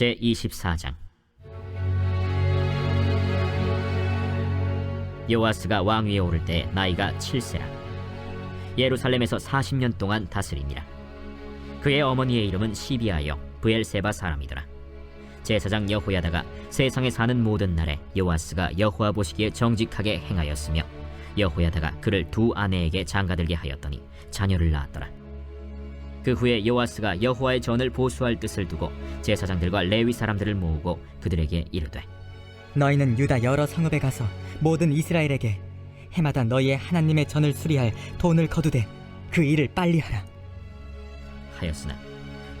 제 24장. 요아스가 왕위에 오를 때 나이가 7세라. 예루살렘에서 40년 동안 다스리니라. 그의 어머니의 이름은 시비아여 브엘세바 사람이더라. 제사장 여호야다가 세상에 사는 모든 날에 요아스가 여호와 보시기에 정직하게 행하였으며 여호야다가 그를 두 아내에게 장가들게 하였더니 자녀를 낳았더라 그 후에 요아스가 여호와의 전을 보수할 뜻을 두고 제사장들과 레위 사람들을 모으고 그들에게 이르되 너희는 유다 여러 성읍에 가서 모든 이스라엘에게 해마다 너희의 하나님의 전을 수리할 돈을 거두되 그 일을 빨리 하라. 하였으나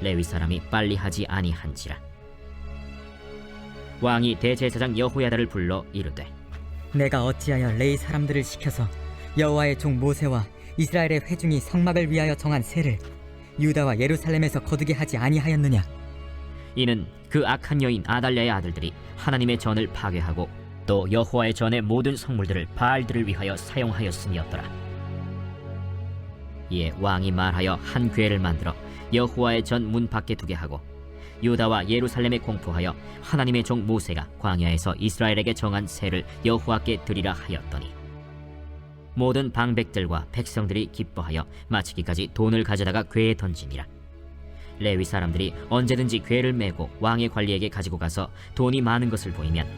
레위 사람이 빨리 하지 아니한지라 왕이 대제사장 여호야다를 불러 이르되 내가 어찌하여 레이 사람들을 시켜서 여호와의 종 모세와 이스라엘의 회중이 성막을 위하여 정한 세를 유다와 예루살렘에서 거두게 하지 아니하였느냐? 이는 그 악한 여인 아달랴의 아들들이 하나님의 전을 파괴하고 또 여호와의 전의 모든 성물들을 바알들을 위하여 사용하였음이었더라. 이에 왕이 말하여 한 궤를 만들어 여호와의 전 문 밖에 두게 하고 유다와 예루살렘에 공포하여 하나님의 종 모세가 광야에서 이스라엘에게 정한 세를 여호와께 드리라 하였더니 모든 방백들과 백성들이 기뻐하여 마치기까지 돈을 가져다가 궤에 던지니라. 레위 사람들이 언제든지 궤를 메고 왕의 관리에게 가지고 가서 돈이 많은 것을 보이면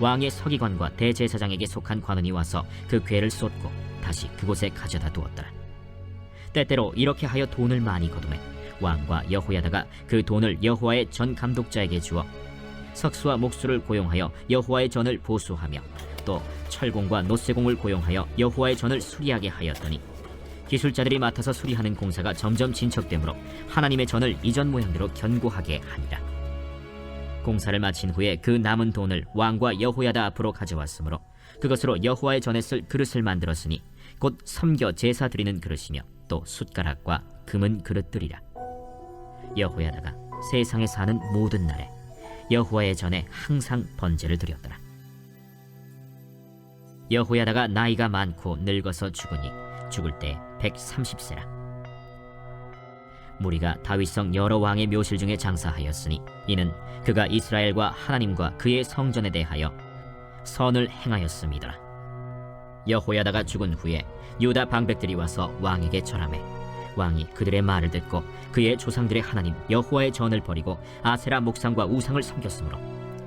왕의 서기관과 대제사장에게 속한 관원이 와서 그 궤를 쏟고 다시 그곳에 가져다 두었더라. 때때로 이렇게 하여 돈을 많이 거두매 왕과 여호야다가 그 돈을 여호와의 전 감독자에게 주어 석수와 목수를 고용하여 여호와의 전을 보수하며 또 철공과 노쇠공을 고용하여 여호와의 전을 수리하게 하였더니 기술자들이 맡아서 수리하는 공사가 점점 진척되므로 하나님의 전을 이전 모양대로 견고하게 하니라. 공사를 마친 후에 그 남은 돈을 왕과 여호야다 앞으로 가져왔으므로 그것으로 여호와의 전에 쓸 그릇을 만들었으니 곧 섬겨 제사 드리는 그릇이며 또 숟가락과 금은 그릇들이라. 여호야다가 세상에 사는 모든 날에 여호와의 전에 항상 번제를 드렸더라. 여호야다가 나이가 많고 늙어서 죽으니 죽을 때 130세라. 무리가 다윗성 여러 왕의 묘실 중에 장사하였으니 이는 그가 이스라엘과 하나님과 그의 성전에 대하여 선을 행하였음이더라. 여호야다가 죽은 후에 유다 방백들이 와서 왕에게 절하매 왕이 그들의 말을 듣고 그의 조상들의 하나님 여호와의 전을 버리고 아세라 목상과 우상을 섬겼으므로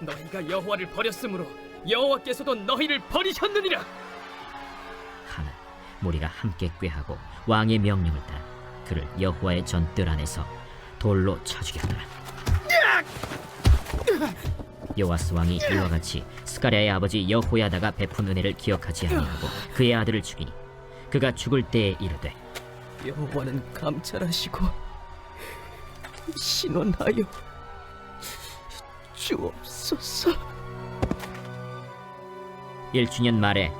너희가 여호와를 버렸으므로 여호와께서도 너희를 버리셨느니라 하나 무리가 함께 꾀하고 왕의 명령을 따라 그를 여호와의 전뜰 안에서 돌로 쳐 죽였더라. 요아스 왕이 이와 같이 스가랴의 아버지 여호야다가 베푼 은혜를 기억하지 아니하고 그의 아들을 죽이니 그가 죽을 때에 이르되 여호와는 감찰하시고 신원하여 주옵소서 1주년 말에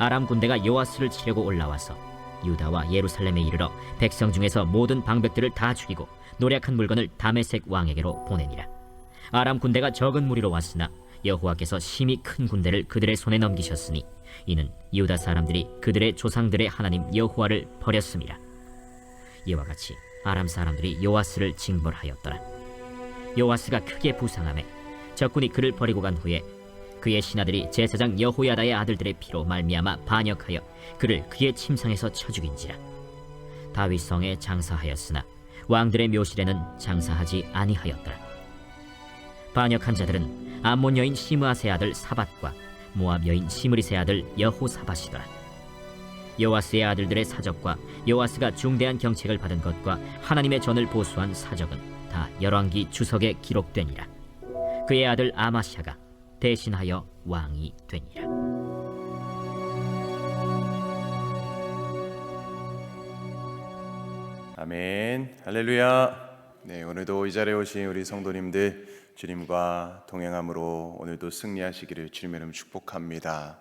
아람 군대가 요아스를 치려고 올라와서 유다와 예루살렘에 이르러 백성 중에서 모든 방백들을 다 죽이고 노력한 물건을 다메색 왕에게로 보내니라. 아람 군대가 적은 무리로 왔으나 여호와께서 심히 큰 군대를 그들의 손에 넘기셨으니 이는 유다 사람들이 그들의 조상들의 하나님 여호와를 버렸음이라. 이와 같이 아람 사람들이 요아스를 징벌하였더라. 요아스가 크게 부상함에 적군이 그를 버리고 간 후에 그의 신하들이 제사장 여호야다의 아들들의 피로 말미암아 반역하여 그를 그의 침상에서 쳐 죽인지라. 다윗 성에 장사하였으나 왕들의 묘실에는 장사하지 아니하였더라. 반역한 자들은 암몬 여인 시므아세 아들 사밧과 모압 여인 시므리세 아들 여호사밧이더라. 요아스의 아들들의 사적과 요아스가 중대한 경책을 받은 것과 하나님의 전을 보수한 사적은 다 열왕기 주석에 기록되니라 그의 아들 아마샤가 대신하여 왕이 되니라. 아멘. 할렐루야. 네, 오늘도 이 자리에 오신 우리 성도님들 주님과 동행함으로 오늘도 승리하시기를 주님의 이름 축복합니다.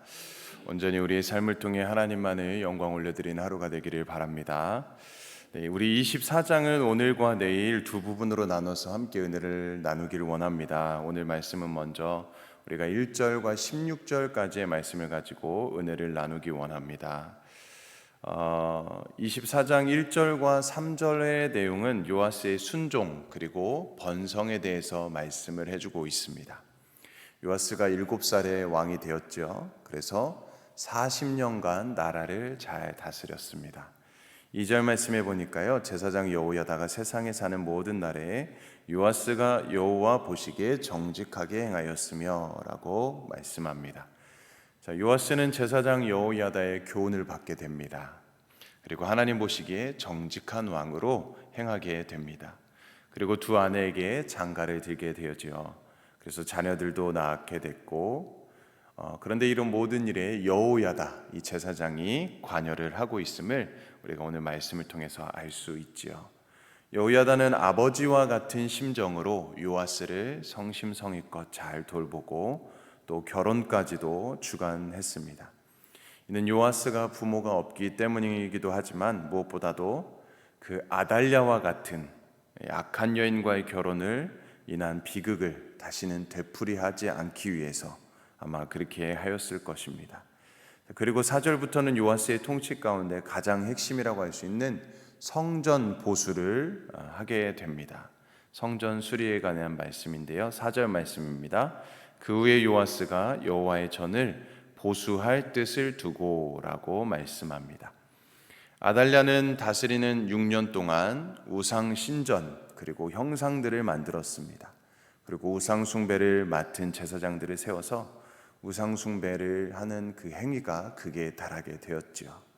온전히 우리의 삶을 통해 하나님만을 영광 올려드리는 하루가 되기를 바랍니다. 네, 우리 24장은 오늘과 내일 두 부분으로 나눠서 함께 은혜를 나누기를 원합니다. 오늘 말씀은 먼저 우리가 1절과 16절까지의 말씀을 가지고 은혜를 나누기 원합니다. 어, 24장 1절과 3절의 내용은 요아스의 순종 그리고 번성에 대해서 말씀을 해주고 있습니다. 요아스가 7살에 왕이 되었죠. 그래서 40년간 나라를 잘 다스렸습니다. 2절 말씀해 보니까요. 제사장 여호야다가 세상에 사는 모든 날에 요아스가 여호와 보시기에 정직하게 행하였으며라고 말씀합니다. 자, 요아스는 제사장 여호야다의 교훈을 받게 됩니다. 그리고 하나님 보시기에 정직한 왕으로 행하게 됩니다. 그리고 두 아내에게 장가를 들게 되었지요. 그래서 자녀들도 낳게 됐고 어, 그런데 이런 모든 일에 여호야다 이 제사장이 관여를 하고 있음을 우리가 오늘 말씀을 통해서 알 수 있지요. 여호야다는 아버지와 같은 심정으로 요아스를 성심성의껏 잘 돌보고 또 결혼까지도 주관했습니다. 이는 요아스가 부모가 없기 때문이기도 하지만 무엇보다도 그 아달랴와 같은 악한 여인과의 결혼을 인한 비극을 다시는 되풀이하지 않기 위해서 아마 그렇게 하였을 것입니다. 그리고 4절부터는 요아스의 통치 가운데 가장 핵심이라고 할 수 있는 성전 보수를 어, 하게 됩니다. 성전 수리에 관한 말씀인데요. 4절 말씀입니다. 그 후에 요아스가 여호와의 전을 보수할 뜻을 두고라고 말씀합니다. 아달랴는 다스리는 6년 동안 우상 신전 그리고 형상들을 만들었습니다. 그리고 우상 숭배를 맡은 제사장들을 세워서 우상 숭배를 하는 그 행위가 극에 달하게 되었지요.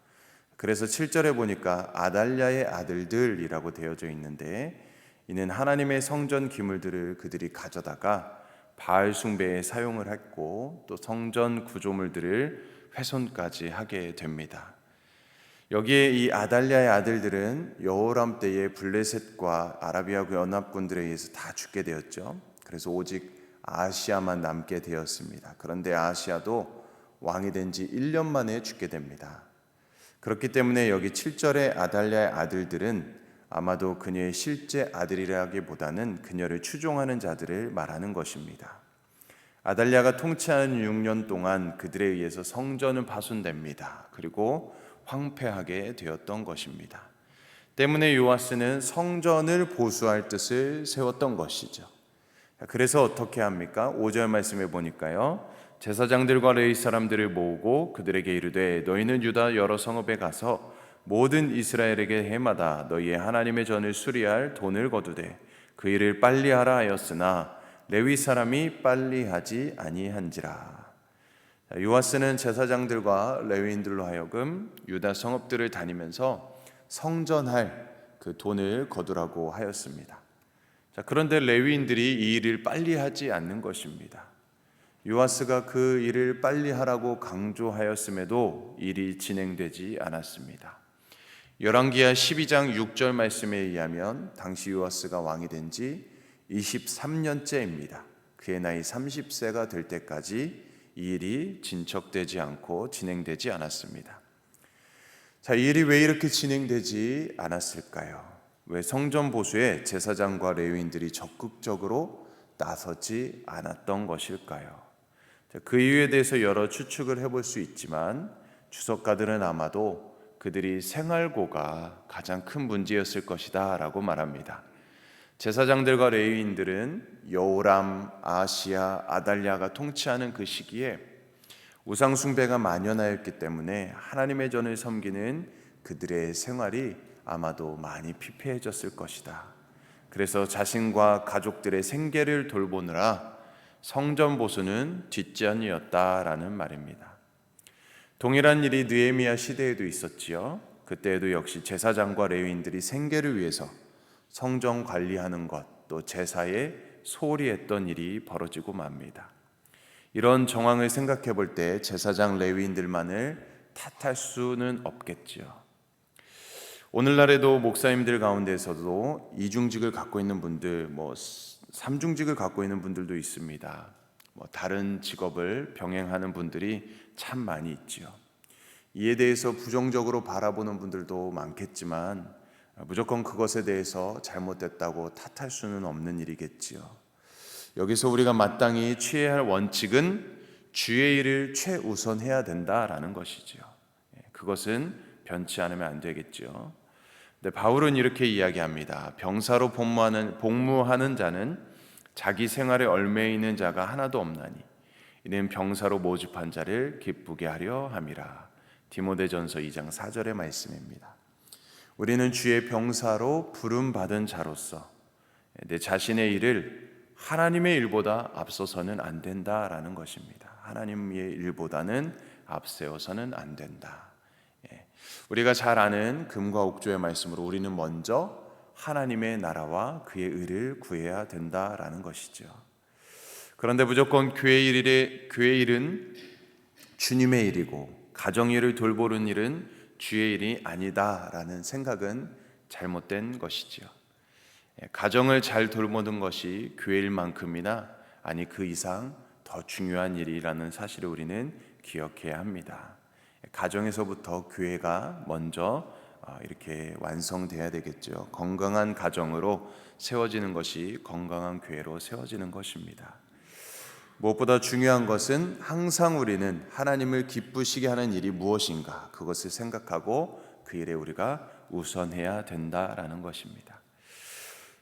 그래서 7절에 보니까 아달랴의 아들들이라고 되어져 있는데 이는 하나님의 성전 기물들을 그들이 가져다가 바알 숭배에 사용을 했고 또 성전 구조물들을 훼손까지 하게 됩니다. 여기에 이 아달랴의 아들들은 여호람 때의 블레셋과 아라비아 연합군들에 의해서 다 죽게 되었죠. 그래서 오직 아시아만 남게 되었습니다. 그런데 아시아도 왕이 된 지 1년 만에 죽게 됩니다. 그렇기 때문에 여기 7절의 아달랴의 아들들은 아마도 그녀의 실제 아들이라기보다는 그녀를 추종하는 자들을 말하는 것입니다. 아달랴가 통치하는 6년 동안 그들에 의해서 성전은 파손됩니다. 그리고 황폐하게 되었던 것입니다. 때문에 요아스는 성전을 보수할 뜻을 세웠던 것이죠. 그래서 어떻게 합니까? 5절 말씀에 보니까요. 제사장들과 레위 사람들을 모으고 그들에게 이르되 너희는 유다 여러 성읍에 가서 모든 이스라엘에게 해마다 너희의 하나님의 전을 수리할 돈을 거두되 그 일을 빨리 하라 하였으나 레위 사람이 빨리 하지 아니한지라. 요아스는 제사장들과 레위인들로 하여금 유다 성읍들을 다니면서 성전할 그 돈을 거두라고 하였습니다. 자, 그런데 레위인들이 이 일을 빨리 하지 않는 것입니다. 요아스가 그 일을 빨리 하라고 강조하였음에도 일이 진행되지 않았습니다. 열왕기하 12장 6절 말씀에 의하면 당시 요아스가 왕이 된 지 23년째입니다. 그의 나이 30세가 될 때까지 이 일이 진척되지 않고 진행되지 않았습니다. 자, 이 일이 왜 이렇게 진행되지 않았을까요? 왜 성전 보수에 제사장과 레위인들이 적극적으로 나서지 않았던 것일까요? 그 이유에 대해서 여러 추측을 해볼 수 있지만 주석가들은 아마도 그들이 생활고가 가장 큰 문제였을 것이다라고 말합니다. 제사장들과 레위인들은 여호람, 아시아, 아달랴가 통치하는 그 시기에 우상 숭배가 만연하였기 때문에 하나님의 전을 섬기는 그들의 생활이 아마도 많이 피폐해졌을 것이다. 그래서 자신과 가족들의 생계를 돌보느라 성전 보수는 뒷전이었다라는 말입니다. 동일한 일이 느헤미야 시대에도 있었지요. 그때에도 역시 제사장과 레위인들이 생계를 위해서 성전 관리하는 것, 또 제사에 소홀히 했던 일이 벌어지고 맙니다. 이런 정황을 생각해 볼 때 제사장 레위인들만을 탓할 수는 없겠지요. 오늘날에도 목사님들 가운데서도 이중직을 갖고 있는 분들, 뭐 삼중직을 갖고 있는 분들도 있습니다. 뭐 다른 직업을 병행하는 분들이 참 많이 있지요. 이에 대해서 부정적으로 바라보는 분들도 많겠지만 무조건 그것에 대해서 잘못됐다고 탓할 수는 없는 일이겠지요. 여기서 우리가 마땅히 취해야 할 원칙은 주의 일을 최우선해야 된다라는 것이지요. 예, 그것은 변치 않으면 안 되겠지요. 근데 바울은 이렇게 이야기합니다. 병사로 복무하는 복무하는 자는 자기 생활에 얽매 있는 자가 하나도 없나니 이는 병사로 모집한 자를 기쁘게 하려 함이라. 디모데전서 2장 4절의 말씀입니다. 우리는 주의 병사로 부름 받은 자로서 내 자신의 일을 하나님의 일보다 앞서서는 안 된다라는 것입니다. 하나님의 일보다는 앞세워서는 안 된다. 예. 우리가 잘 아는 금과 옥조의 말씀으로 우리는 먼저 하나님의 나라와 그의 의를 구해야 된다라는 것이죠. 그런데 무조건 교회 일에 교회 일은 주님의 일이고 가정 일을 돌보는 일은 주의 일이 아니다라는 생각은 잘못된 것이지요. 예, 가정을 잘 돌보는 것이 교회 일만큼이나 아니 그 이상 더 중요한 일이라는 사실을 우리는 기억해야 합니다. 예, 가정에서부터 교회가 먼저 어, 이렇게 완성돼야 되겠죠. 건강한 가정으로 세워지는 것이 건강한 교회로 세워지는 것입니다. 무엇보다 중요한 것은 항상 우리는 하나님을 기쁘시게 하는 일이 무엇인가 그것을 생각하고 그 일에 우리가 우선해야 된다라는 것입니다.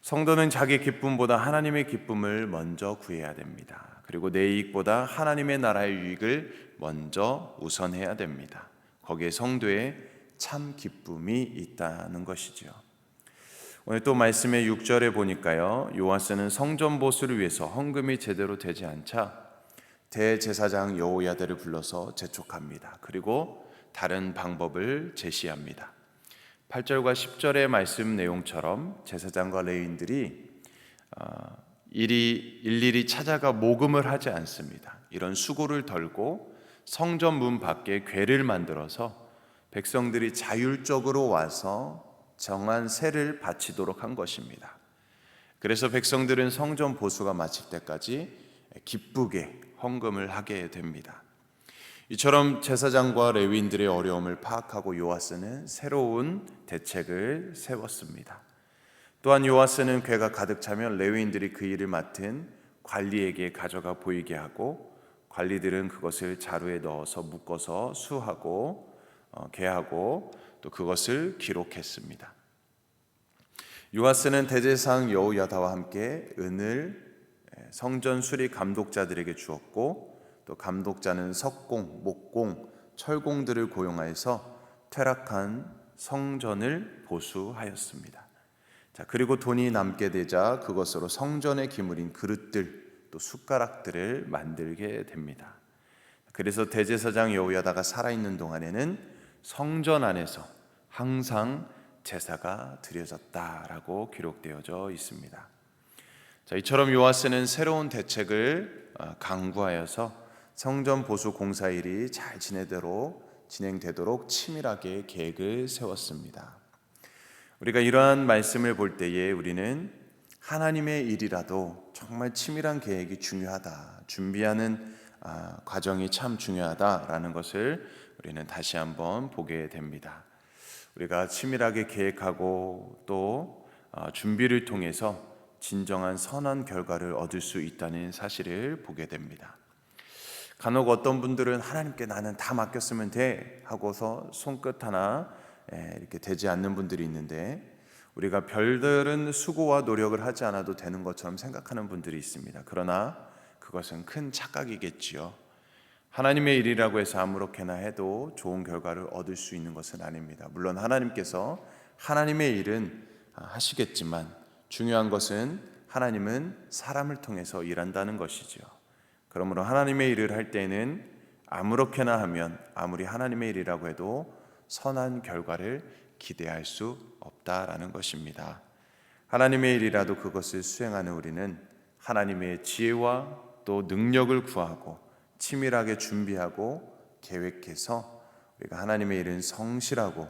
성도는 자기 기쁨보다 하나님의 기쁨을 먼저 구해야 됩니다. 그리고 내 이익보다 하나님의 나라의 유익을 먼저 우선해야 됩니다. 거기에 성도의 참 기쁨이 있다는 것이지요. 오늘 또 말씀의 6절에 보니까요. 요아스는 성전 보수를 위해서 헌금이 제대로 되지 않자 대제사장 여호야다를 불러서 재촉합니다. 그리고 다른 방법을 제시합니다. 8절과 10절의 말씀 내용처럼 제사장과 레위인들이 어, 일이 일일이 찾아가 모금을 하지 않습니다. 이런 수고를 덜고 성전 문 밖에 궤를 만들어서 백성들이 자율적으로 와서 정한 세를 바치도록 한 것입니다. 그래서 백성들은 성전 보수가 마칠 때까지 기쁘게 헌금을 하게 됩니다. 이처럼 제사장과 레위인들의 어려움을 파악하고 요아스는 새로운 대책을 세웠습니다. 또한 요아스는 괴가 가득 차면 레위인들이 그 일을 맡은 관리에게 가져가 보이게 하고 관리들은 그것을 자루에 넣어서 묶어서 수하고 어, 개하고 또 그것을 기록했습니다. 요아스는 대제사장 여호야다와 함께 은을 성전 수리 감독자들에게 주었고 또 감독자는 석공, 목공, 철공들을 고용하여서 퇴락한 성전을 보수하였습니다. 자, 그리고 돈이 남게 되자 그것으로 성전의 기물인 그릇들 또 숟가락들을 만들게 됩니다. 그래서 대제사장 여호야다가 살아 있는 동안에는 성전 안에서 항상 제사가 드려졌다라고 기록되어져 있습니다. 자, 이처럼 요아스는 새로운 대책을 어, 강구하여서 성전 보수 공사 일이 잘 지내도록 진행되도록 치밀하게 계획을 세웠습니다. 우리가 이러한 말씀을 볼 때에 우리는 하나님의 일이라도 정말 치밀한 계획이 중요하다. 준비하는 아, 과정이 참 중요하다라는 것을 우리는 다시 한번 보게 됩니다. 우리가 치밀하게 계획하고 또 어, 준비를 통해서 진정한 선한 결과를 얻을 수 있다는 사실을 보게 됩니다. 간혹 어떤 분들은 하나님께 나는 다 맡겼으면 돼 하고서 손끝 하나 예, 이렇게 되지 않는 분들이 있는데 우리가 별들은 수고와 노력을 하지 않아도 되는 것처럼 생각하는 분들이 있습니다. 그러나 그것은 큰 착각이겠지요. 하나님의 일이라고 해서 아무렇게나 해도 좋은 결과를 얻을 수 있는 것은 아닙니다. 물론 하나님께서 하나님의 일은 하시겠지만 중요한 것은 하나님은 사람을 통해서 일한다는 것이죠. 그러므로 하나님의 일을 할 때는 아무렇게나 하면 아무리 하나님의 일이라고 해도 선한 결과를 기대할 수 없다라는 것입니다. 하나님의 일이라도 그것을 수행하는 우리는 하나님의 지혜와 또 능력을 구하고 치밀하게 준비하고 계획해서 우리가 하나님의 일은 성실하고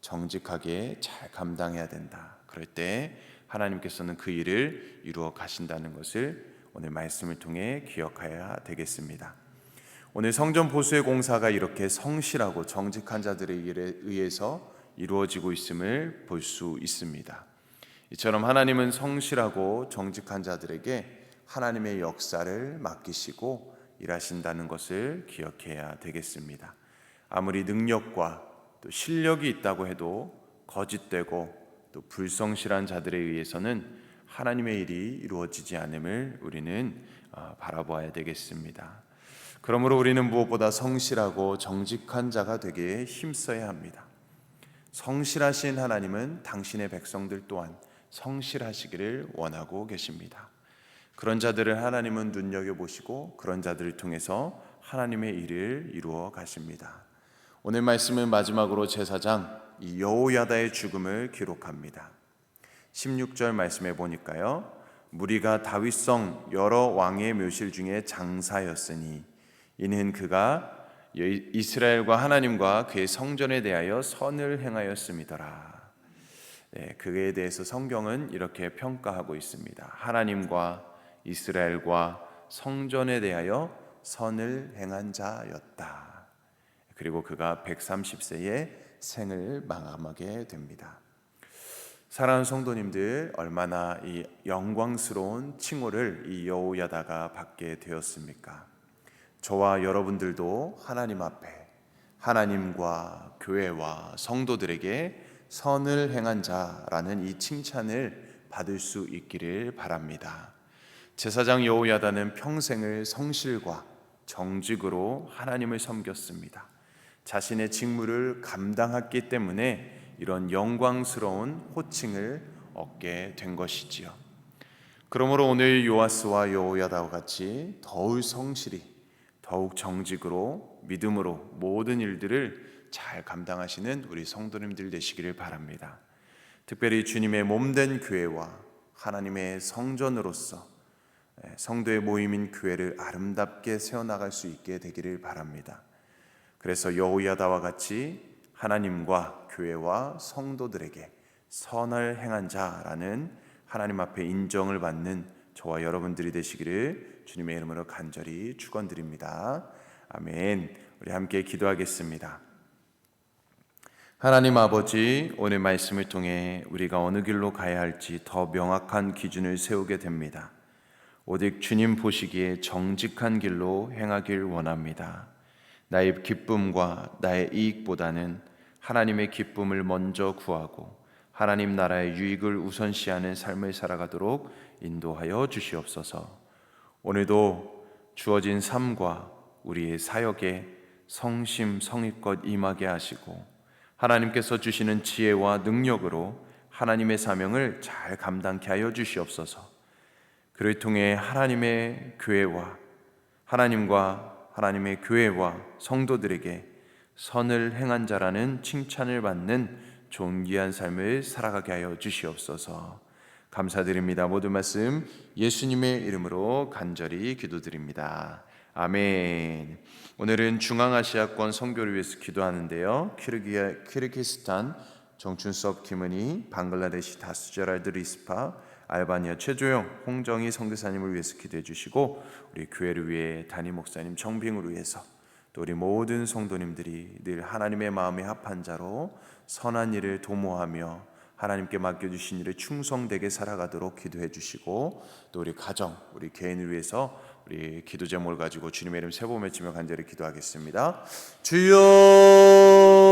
정직하게 잘 감당해야 된다. 그럴 때 하나님께서는 그 일을 이루어 가신다는 것을 오늘 말씀을 통해 기억해야 되겠습니다. 오늘 성전 보수의 공사가 이렇게 성실하고 정직한 자들에 의해서 이루어지고 있음을 볼 수 있습니다. 이처럼 하나님은 성실하고 정직한 자들에게 하나님의 역사를 맡기시고 일하신다는 것을 기억해야 되겠습니다. 아무리 능력과 또 실력이 있다고 해도 거짓되고 또 불성실한 자들에 의해서는 하나님의 일이 이루어지지 않음을 우리는 어, 바라보아야 되겠습니다. 그러므로 우리는 무엇보다 성실하고 정직한 자가 되기에 힘써야 합니다. 성실하신 하나님은 당신의 백성들 또한 성실하시기를 원하고 계십니다. 그런 자들을 하나님은 눈여겨 보시고 그런 자들을 통해서 하나님의 일을 이루어 가십니다. 오늘 말씀은 마지막으로 제사장 이 여호야다의 죽음을 기록합니다. 16절 말씀에 보니까요. 무리가 다윗성 여러 왕의 묘실 중에 장사였으니 이는 그가 이스라엘과 하나님과 그의 성전에 대하여 선을 행하였음이더라. 네, 그에 대해서 성경은 이렇게 평가하고 있습니다. 하나님과 이스라엘과 성전에 대하여 선을 행한 자였다. 그리고 그가 130세에 생을 마감하게 됩니다. 사랑하는 성도님들 얼마나 이 영광스러운 칭호를 이 여호야다가 받게 되었습니까? 저와 여러분들도 하나님 앞에 하나님과 교회와 성도들에게 선을 행한 자라는 이 칭찬을 받을 수 있기를 바랍니다. 제사장 여호야다는 평생을 성실과 정직으로 하나님을 섬겼습니다. 자신의 직무를 감당했기 때문에 이런 영광스러운 호칭을 얻게 된 것이지요. 그러므로 오늘 요아스와 여호야다와 같이 더욱 성실히 더욱 정직으로 믿음으로 모든 일들을 잘 감당하시는 우리 성도님들 되시기를 바랍니다. 특별히 주님의 몸된 교회와 하나님의 성전으로서 성도의 모임인 교회를 아름답게 세워나갈 수 있게 되기를 바랍니다. 그래서 여호야다와 같이 하나님과 교회와 성도들에게 선을 행한 자라는 하나님 앞에 인정을 받는 저와 여러분들이 되시기를 주님의 이름으로 간절히 축원드립니다. 아멘. 우리 함께 기도하겠습니다. 하나님 아버지, 오늘 말씀을 통해 우리가 어느 길로 가야 할지 더 명확한 기준을 세우게 됩니다. 오직 주님 보시기에 정직한 길로 행하길 원합니다. 나의 기쁨과 나의 이익보다는 하나님의 기쁨을 먼저 구하고 하나님 나라의 유익을 우선시하는 삶을 살아가도록 인도하여 주시옵소서. 오늘도 주어진 삶과 우리의 사역에 성심 성의껏 임하게 하시고 하나님께서 주시는 지혜와 능력으로 하나님의 사명을 잘 감당케 하여 주시옵소서. 그를 통해 하나님의 교회와 하나님과 하나님의 교회와 성도들에게 선을 행한 자라는 칭찬을 받는 존귀한 삶을 살아가게 하여 주시옵소서. 감사드립니다. 모든 말씀 예수님의 이름으로 간절히 기도드립니다. 아멘. 오늘은 중앙아시아권 선교를 위해서 기도하는데요. 키르기야, 키르기스탄 정춘섭 김은희, 방글라데시 다스제랄드 리스파, 알바니아 최조영, 홍정희 성대사님을 위해서 기도해 주시고 우리 교회를 위해 담임 목사님 정빙을 위해서 또 우리 모든 성도님들이 늘 하나님의 마음에 합한 자로 선한 일을 도모하며 하나님께 맡겨주신 일에 충성되게 살아가도록 기도해 주시고 또 우리 가정, 우리 개인을 위해서 우리 기도 제목을 가지고 주님의 이름 세번 외치며 간절히 기도하겠습니다. 주여